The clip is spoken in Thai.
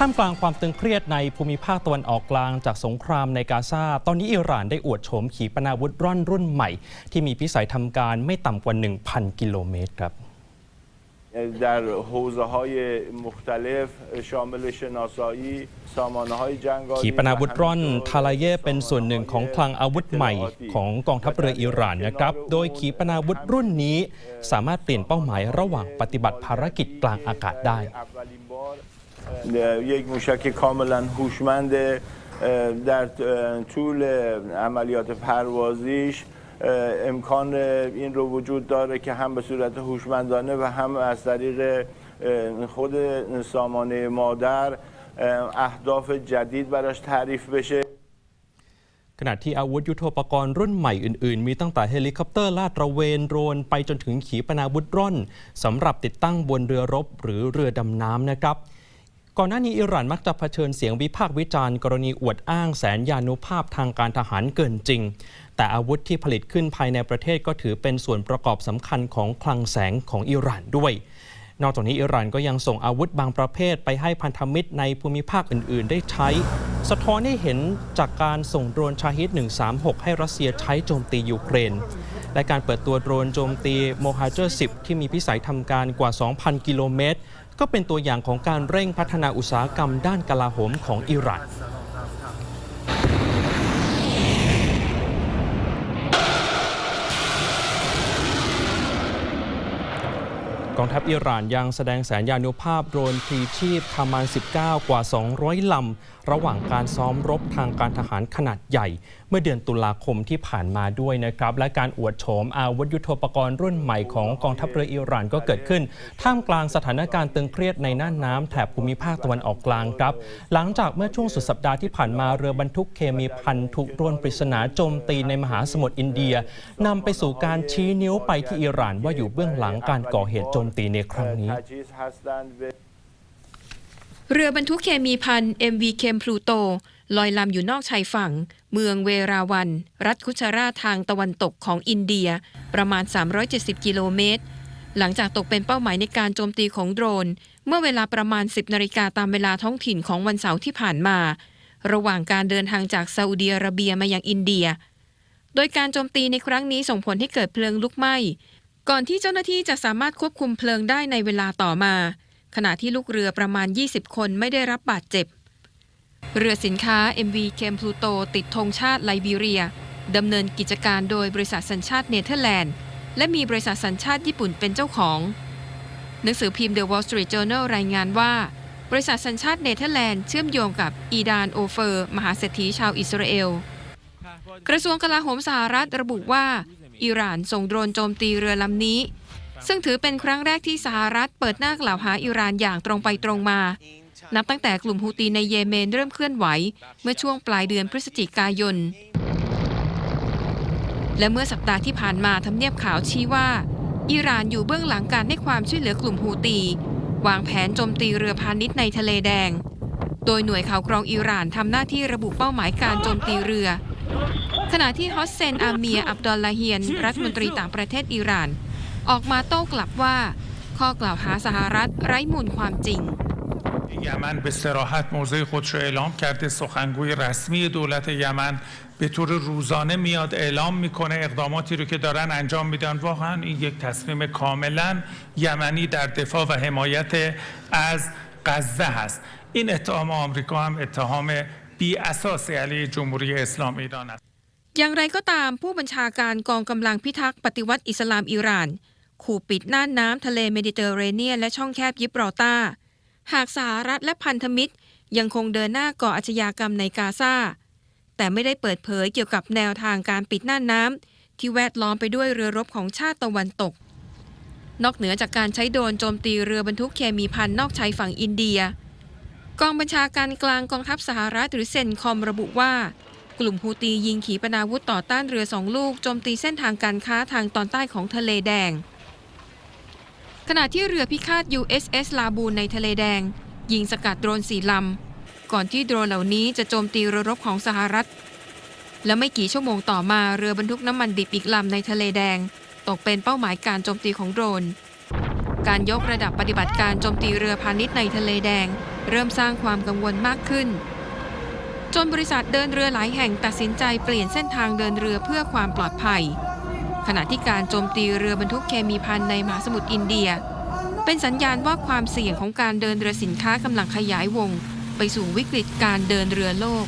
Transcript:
ท่ามกลางความตึงเครียดในภูมิภาคตะวันออกกลางจากสงครามในกาซา ตอนนี้อิหร่านได้อวดโฉมขีปนาวุธร่อนรุ่นใหม่ ที่มีพิสัยทำการไม่ต่ำกว่า 1,000 กิโลเมตรครับ در حوزه های مختلف شامل شناسایی سامانه های جنگاوی ขีปนาวุธร่อนทาลาเยเป็นส่วนหนึ่งของคลังอาวุธใหม่ของกองทัพเรืออิหร่านนะครับ โดยขีปนาวุธรุ่นนี้ สามารถเปลี่ยนเป้าหมายระหว่างปฏิบัติภารกิจกลางอากาศได้ اولین بار یک موشک کاملا هوشمند در طول عملیات پروازیش امکان این رو وجود داره که هم به صورت هوشمندانه و هم از طریق خود سامانه مادر اهداف جدید براش تعریف بشه ขณะที่อาวุธยุโทโธปกรณ์รุ่นใหม่อื่น ๆ มีตั้งแต่เฮลิคอปเตอร์ลาดตระเวนโดรนไปจนถึงขีปนาวุธร่อนสำหรับติดตั้งบนเรือรบหรือเรือดำน้ำนะครับ ก่อนหน้านี้อิหร่านมักจะเผชิญเสียงวิพากษ์วิจารณ์กรณีอวดอ้างแสนยานุภาพทางการทหารเกินจริง แต่อาวุธที่ผลิตขึ้นภายในประเทศก็ถือเป็นส่วนประกอบสำคัญของคลังแสงของอิหร่านด้วย นอกจากนี้อิหร่านก็ยังส่งอาวุธบางประเภทไปให้พันธมิตรในภูมิภาคอื่น ๆ ได้ใช้ สะท้อนให้เห็นจากการส่งโดรนชาฮิด136 ให้รัสเซียใช้โจมตียูเครนและการเปิดตัวโดรนโจมตีโมฮาเจอร์ 10 ที่มีพิสัยทำการกว่า 2,000 กิโลเมตร ก็เป็นตัวอย่างของการเร่งพัฒนาอุตสาหกรรมด้านกลาโหมของอิหร่าน องทัพอิหร่านยังแสดงแสนยานุภาพโดรนพลีชีพคามาน19 กว่า 200 ลำ ระหว่างการซ้อมรบทางการทหารขนาดใหญ่ เมื่อเดือนตุลาคมที่ผ่านมาด้วยนะครับ และการอวดโฉมอาวุธยุโทโธปกรณ์รุ่นใหม่ของกองทัพเรืออิหร่านก็เกิดขึ้น ท่ามกลางสถานการณ์ตึงเครียดในน่านน้ำแถบภูมิภาคตะวันออกกลางครับ หลังจากเมื่อช่วงสุดสัปดาห์ที่ผ่านมาเรือบรรทุกเคมีพันถูกโดรนปริศนาโจมตีในมหาสมุทรอินเดียนำไปสู่การชี้นิ้วไปที่อิหร่านว่าอยู่เบื้องหลังการก่อเหตุโจมตีในครั้งนี้ เรือบรรทุกเคมีพัน MV เคมพลูโต ลอยลำอยู่นอกชายฝั่ง เมืองเวราวัน รัฐคุชราทางตะวันตกของอินเดีย ประมาณ 370 กิโลเมตร หลังจากตกเป็นเป้าหมายในการโจมตีของโดรน เมื่อเวลาประมาณ 10 นาฬิกาตามเวลาท้องถิ่นของวันเสาร์ที่ผ่านมา ระหว่างการเดินทางจากซาอุดีอาระเบียมายังอินเดีย โดยการโจมตีในครั้งนี้ส่งผลให้เกิดเพลิงลุกไหม้ ก่อนที่เจ้าหน้าที่จะสามารถควบคุมเพลิงได้ในเวลาต่อมา ขณะที่ลูกเรือประมาณ 20 คนไม่ได้รับบาดเจ็บ เรือสินค้า MV เคมพลูโตติดธงชาติไลบีเรียดำเนินกิจการโดยบริษัทสัญชาติเนเธอร์แลนด์ และมีบริษัทสัญชาติญี่ปุ่นเป็นเจ้าของ หนังสือพิมพ์ The Wall Street Journal รายงานว่า บริษัทสัญชาติเนเธอร์แลนด์เชื่อมโยงกับอีดานโอเฟอร์ มหาเศรษฐีชาวอิสราเอล กระทรวงกลาโหมสหรัฐระบุว่า อิหร่านส่งโดรนโจมตีเรือลำนี้ ซึ่งถือเป็นครั้งแรกที่สหรัฐเปิดหน้ากล่าวหาอิหร่านอย่างตรงไปตรงมา นับตั้งแต่กลุ่มฮูตีในเยเมนเริ่มเคลื่อนไหว เมื่อช่วงปลายเดือนพฤศจิกายน และเมื่อสัปดาห์ที่ผ่านมาทำเนียบขาวชี้ว่า อิหร่านอยู่เบื้องหลังการให้ความช่วยเหลือกลุ่มฮูตี วางแผนโจมตีเรือพาณิชย์ในทะเลแดง โดยหน่วยข่าวกรองอิหร่านทำหน้าที่ระบุเป้าหมายการโจมตีเรือ ขณะที่ฮอสเซนอาเมีย อับดอลลาเฮียน รัฐมนตรีต่างประเทศอิหร่าน ออกมาโต้กลับว่า ข้อกล่าวหาสหรัฐไร้มูลความจริง یمن به سراحت موضع خودش را اعلام کرده سخنگوی رسمی دولت یمن به طور روزانه میاد اعلام میکنه اقداماتی رو که دارن انجام میدن واقعا این یک تصمیم کاملا یمنی در دفاع و حمایت از غزه هست این اتهام آمریکا هم اتهام بی اساس علیه جمهوری اسلامی ایران است อย่างไรก็ตามผู้บัญชาการกองกำลังพิทักษ์ปฏิวัติอิสลามอิหร่าน ขู่ปิดน่านน้ำทะเลเมดิเตอร์เรเนียนและช่องแคบยิบรอลตาหากสหรัฐและพันธมิตร ยังคงเดินหน้าก่ออาชญากรรมในกาซาแต่ไม่ได้เปิดเผยเกี่ยวกับแนวทางการปิดน่านน้ำที่แวดล้อมไปด้วยเรือรบของชาติตะวันตก นอกเหนือจากการใช้โดรนโจมตีเรือบรรทุกเคมีพันนอกชายฝั่งอินเดีย กองบัญชาการกลางกองทัพสหรัฐหรือเซนคอมระบุว่า กลุ่มฮูตียิงขีปนาวุธต่อต้านเรือสองลูกโจมตีเส้นทางการค้าทางตอนใต้ของทะเลแดง ขณะที่เรือพิฆาต USS ลาบูนในทะเลแดง ยิงสกัดโดรนสี่ลำ ก่อนที่โดรนเหล่านี้จะโจมตีเรือรบของสหรัฐ และไม่กี่ชั่วโมงต่อมาเรือบรรทุกน้ำมันดิบอีกลำในทะเลแดง ตกเป็นเป้าหมายการโจมตีของโดรน การยกระดับปฏิบัติการโจมตีเรือพาณิชย์ในทะเลแดง เริ่มสร้างความกังวลมากขึ้น จนบริษัทเดินเรือหลายแห่งตัดสินใจเปลี่ยนเส้นทางเดินเรือเพื่อความปลอดภัย ขณะที่การโจมตีเรือบรรทุกเคมีพันในมหาสมุทรอินเดีย เป็นสัญญาณว่าความเสี่ยงของการเดินเรือสินค้ากำลังขยายวง ไปสู่วิกฤตการเดินเรือโลก